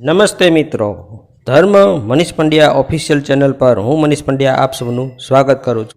નમસ્તે મિત્રો. ધર્મ મનીષ પંડ્યા ઓફિશિયલ ચેનલ પર હું મનીષ પંડ્યા આપ સૌનું સ્વાગત કરું છું.